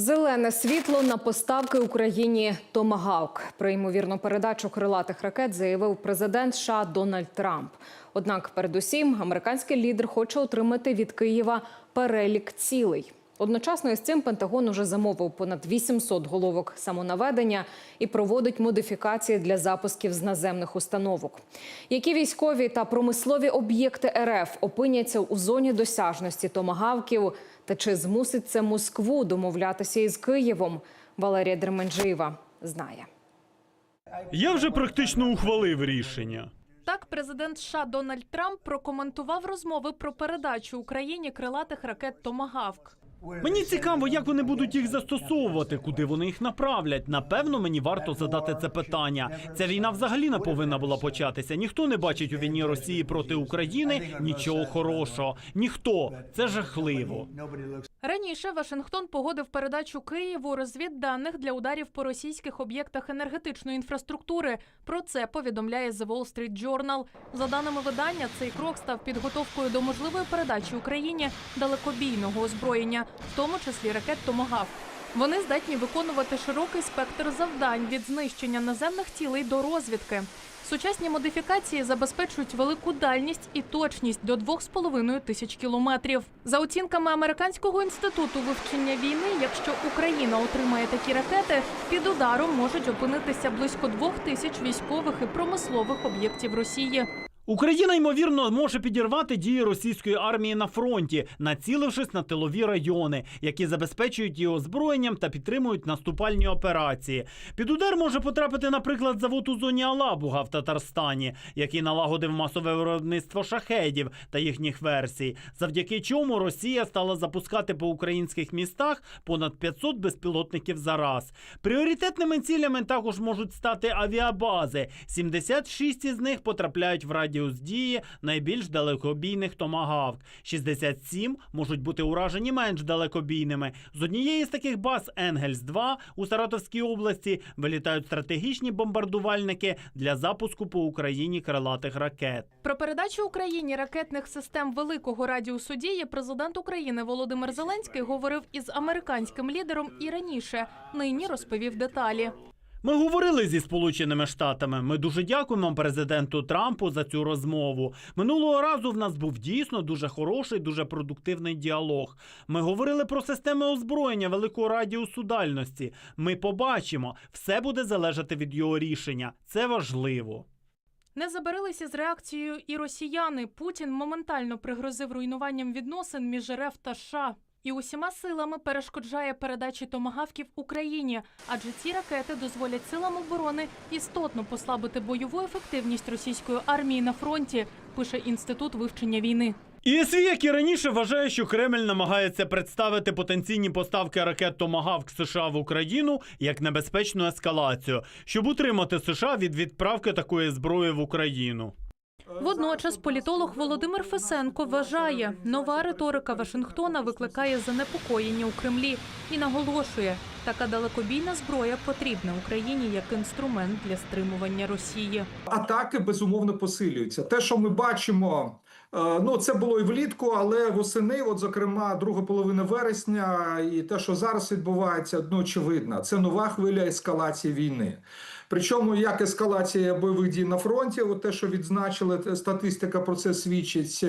Зелене світло на поставки Україні Томагавк. Про ймовірну передачу крилатих ракет заявив президент США Дональд Трамп. Однак, передусім, американський лідер хоче отримати від Києва перелік цілей. Одночасно із цим Пентагон уже замовив понад 800 головок самонаведення і проводить модифікації для запусків з наземних установок. Які військові та промислові об'єкти РФ опиняться у зоні досяжності томагавків та чи змусить це Москву домовлятися із Києвом? Валерія Дерменджиєва знає. Я вже практично ухвалив рішення. Так, президент США Дональд Трамп прокоментував розмови про передачу Україні крилатих ракет Томагавк. Мені цікаво, як вони будуть їх застосовувати, куди вони їх направлять. Напевно, мені варто задати це питання. Ця війна взагалі не повинна була початися. Ніхто не бачить у війні Росії проти України нічого хорошого. Ніхто це жахливо. Раніше Вашингтон погодив передачу Києву розвідданих для ударів по російських об'єктах енергетичної інфраструктури. Про це повідомляє The Wall Street Journal. За даними видання, цей крок став підготовкою до можливої передачі Україні далекобійного озброєння, в тому числі ракет Томагавк. Вони здатні виконувати широкий спектр завдань від знищення наземних цілей до розвідки. Сучасні модифікації забезпечують велику дальність і точність до 2,5 тисяч кілометрів. За оцінками американського інституту вивчення війни, якщо Україна отримає такі ракети, під ударом можуть опинитися близько двох тисяч військових і промислових об'єктів Росії. Україна ймовірно може підірвати дії російської армії на фронті, націлившись на тилові райони, які забезпечують її озброєнням та підтримують наступальні операції. Під удар може потрапити, наприклад, завод у зоні Алабуга в Татарстані, який налагодив масове виробництво шахедів та їхніх версій, завдяки чому Росія стала запускати по українських містах понад 500 безпілотників за раз. Пріоритетними цілями також можуть стати авіабази. 76 із них потрапляють в радіус дії найбільш далекобійних томагавк. 67 можуть бути уражені менш далекобійними. З однієї з таких баз Енгельс 2 у Саратовській області вилітають стратегічні бомбардувальники для запуску по Україні крилатих ракет. Про передачу Україні ракетних систем великого радіусу дії президент України Володимир Зеленський говорив із американським лідером і раніше. Нині розповів деталі. Ми говорили зі Сполученими Штатами. Ми дуже дякуємо президенту Трампу за цю розмову. Минулого разу в нас був дійсно дуже хороший, дуже продуктивний діалог. Ми говорили про системи озброєння великого радіусу дальності. Ми побачимо, все буде залежати від його рішення. Це важливо. Не забарилися з реакцією і росіяни. Путін моментально пригрозив руйнуванням відносин між РФ та США. І усіма силами перешкоджає передачі томагавків Україні, адже ці ракети дозволять силам оборони істотно послабити бойову ефективність російської армії на фронті. Пише інститут вивчення війни. ІСВ, як і раніше, вважає, що Кремль намагається представити потенційні поставки ракет Томагавк США в Україну як небезпечну ескалацію, щоб утримати США від відправки такої зброї в Україну. Водночас політолог Володимир Фесенко вважає, нова риторика Вашингтона викликає занепокоєння у Кремлі і наголошує, така далекобійна зброя потрібна Україні як інструмент для стримування Росії. атаки безумовно посилюються. Те, що ми бачимо, е, ну це було і влітку, але восени, от зокрема, друга половина вересня, і те, що зараз відбувається, ну очевидно, це нова хвиля ескалації війни. Причому як ескалація бойових дій на фронті, от те, що відзначили, статистика про це свідчить,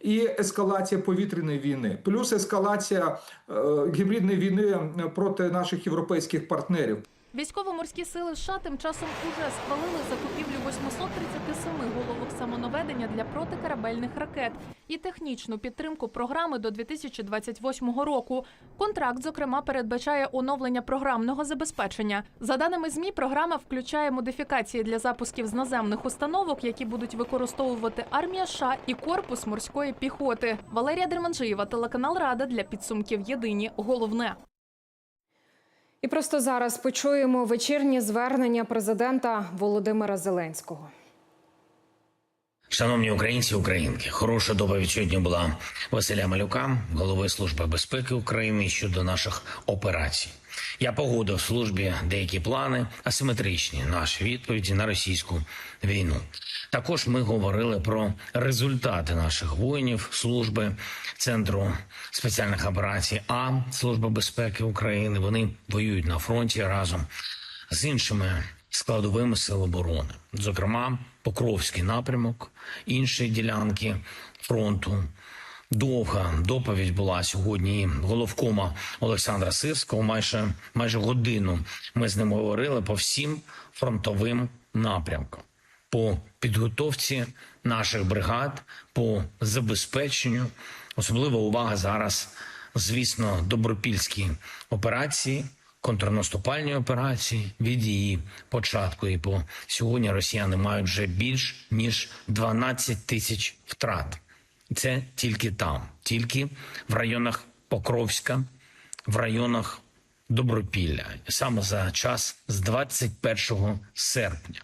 і ескалація повітряної війни, плюс ескалація е, гібридної війни проти наших європейських партнерів. Військово-морські сили США тим часом уже схвалили закупівлю 837 головок самонаведення для протикорабельних ракет і технічну підтримку програми до 2028 року. Контракт, зокрема, передбачає оновлення програмного забезпечення. За даними змі, програма включає модифікації для запусків з наземних установок, які будуть використовувати армія США і корпус морської піхоти. Валерія Дерманжиєва, телеканал Рада для підсумків. Єдині головне. І просто зараз почуємо вечірнє звернення президента Володимира Зеленського. Шановні українці, українки, хороша доповідь сьогодні була Василя Малюка, голови Служби безпеки України щодо наших операцій. Я погодив службі деякі плани, асиметричні наші відповіді на російську війну. Також ми говорили про результати наших воїнів служби центру спеціальних операцій А Служба безпеки України. Вони воюють на фронті разом з іншими складовими сил оборони, зокрема Покровський напрямок, інші ділянки фронту. Довга доповідь була сьогодні головкома Олександра Сирського. Майже майже годину ми з ним говорили по всім фронтовим напрямкам, по підготовці наших бригад, по забезпеченню. Особлива увага зараз, звісно, добропільські операції контрнаступальні операції від її початку. І по сьогодні росіяни мають вже більш ніж 12 тисяч втрат. Це тільки там, тільки в районах Покровська, в районах Добропілля, саме за час з 21 серпня.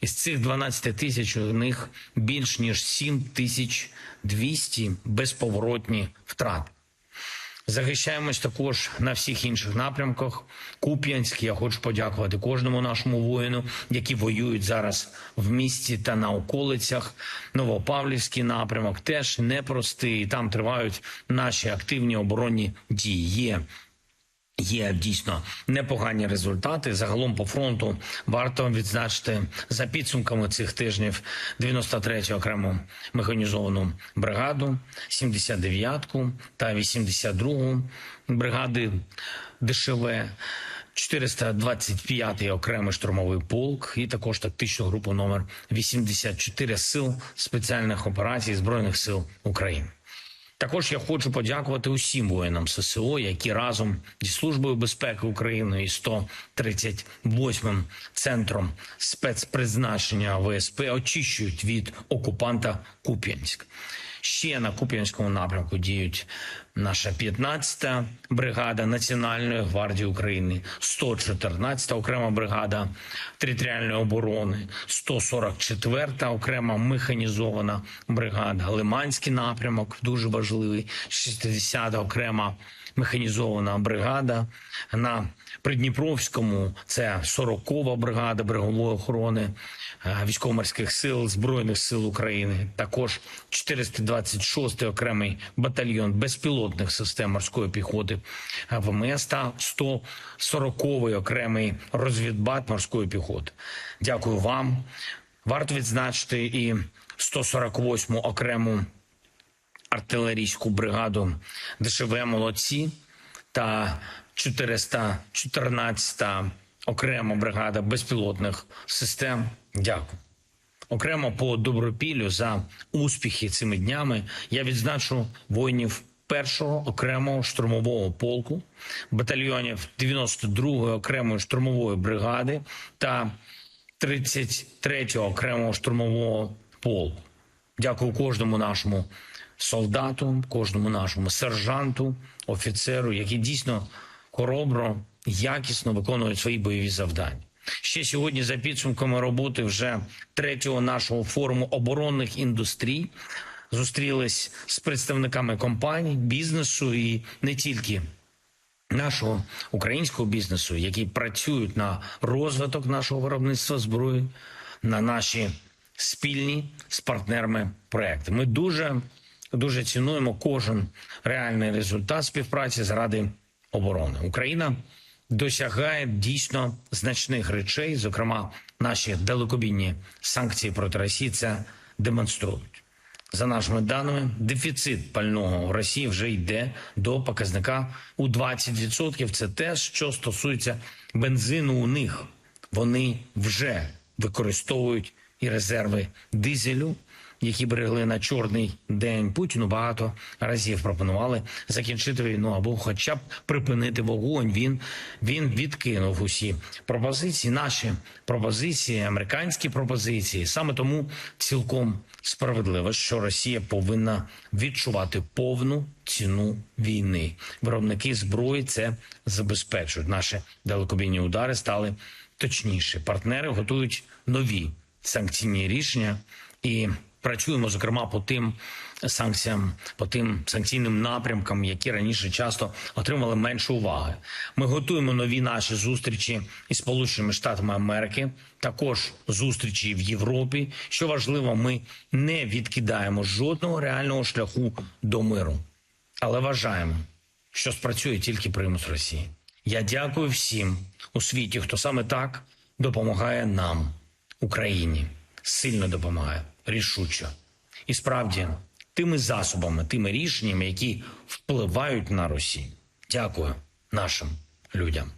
Із цих 12 тисяч у них більш ніж 7 тисяч 200 безповоротні втрати. Захищаємось також на всіх інших напрямках. Куп'янськ. Я хочу подякувати кожному нашому воїну, які воюють зараз в місті та на околицях. Новопавлівський напрямок теж непростий. Там тривають наші активні оборонні дії. Є дійсно непогані результати. Загалом по фронту варто відзначити за підсумками цих тижнів 93-ю окрему механізовану бригаду, 79-ку та 82-гу бригади ДШВ. 425-й окремий штурмовий полк і також тактичну групу номер 84 сил спеціальних операцій збройних сил України. Також я хочу подякувати усім воїнам ССО, які разом зі службою безпеки України і 138-м центром спецпризначення ВСП очищують від окупанта Куп'янськ. Ще на Куп'янському напрямку діють наша 15-та бригада Національної гвардії України, 114-та окрема бригада територіальної оборони, 144-та окрема механізована бригада, Лиманський напрямок дуже важливий, 60-та окрема механізована бригада на Придніпровському. Це 40-ва бригада берегової охорони е, військово-морських сил збройних сил України. Також 426-й окремий батальйон безпілотних систем морської піхоти е, ВМС та 140-й окремий розвідбат морської піхоти. Дякую вам. Варто відзначити і 148-му окрему артилерійську бригаду ДШВ молодці та 414-та окрема бригада безпілотних систем. Дякую. Окремо по добропіллю за успіхи цими днями я відзначу воїнів першого окремого штурмового полку, батальйонів 92-ї окремої штурмової бригади та 33-го окремого штурмового полку. Дякую кожному нашому солдату, кожному нашому сержанту, офіцеру, які дійсно хоробро, якісно виконують свої бойові завдання. Ще сьогодні, за підсумками роботи вже третього нашого форуму оборонних індустрій, зустрілись з представниками компаній, бізнесу і не тільки нашого українського бізнесу, які працюють на розвиток нашого виробництва зброї, на наші спільні з партнерами проекти. Ми дуже дуже цінуємо кожен реальний результат співпраці заради оборони. Україна досягає дійсно значних речей, зокрема, наші далекобійні санкції проти Росії це демонструють. За нашими даними, дефіцит пального в Росії вже йде до показника у 20%. Це те, що стосується бензину у них. Вони вже використовують і резерви дизелю, які берегли на чорний день Путіну. Багато разів пропонували закінчити війну або, хоча б припинити вогонь. Він він відкинув усі пропозиції, наші пропозиції, американські пропозиції. Саме тому цілком справедливо, що Росія повинна відчувати повну ціну війни. Виробники зброї це забезпечують. Наші далекобійні удари стали точніше. Партнери готують нові санкційні рішення і Працюємо зокрема по тим санкціям, по тим санкційним напрямкам, які раніше часто отримали менше уваги. Ми готуємо нові наші зустрічі із Сполученими Штатами Америки, також зустрічі в Європі. Що важливо, ми не відкидаємо жодного реального шляху до миру, але вважаємо, що спрацює тільки примус Росії. Я дякую всім у світі, хто саме так допомагає нам, Україні, сильно допомагає, рішуче. І справді, тими засобами, тими рішеннями, які впливають на Росію. Дякую нашим людям.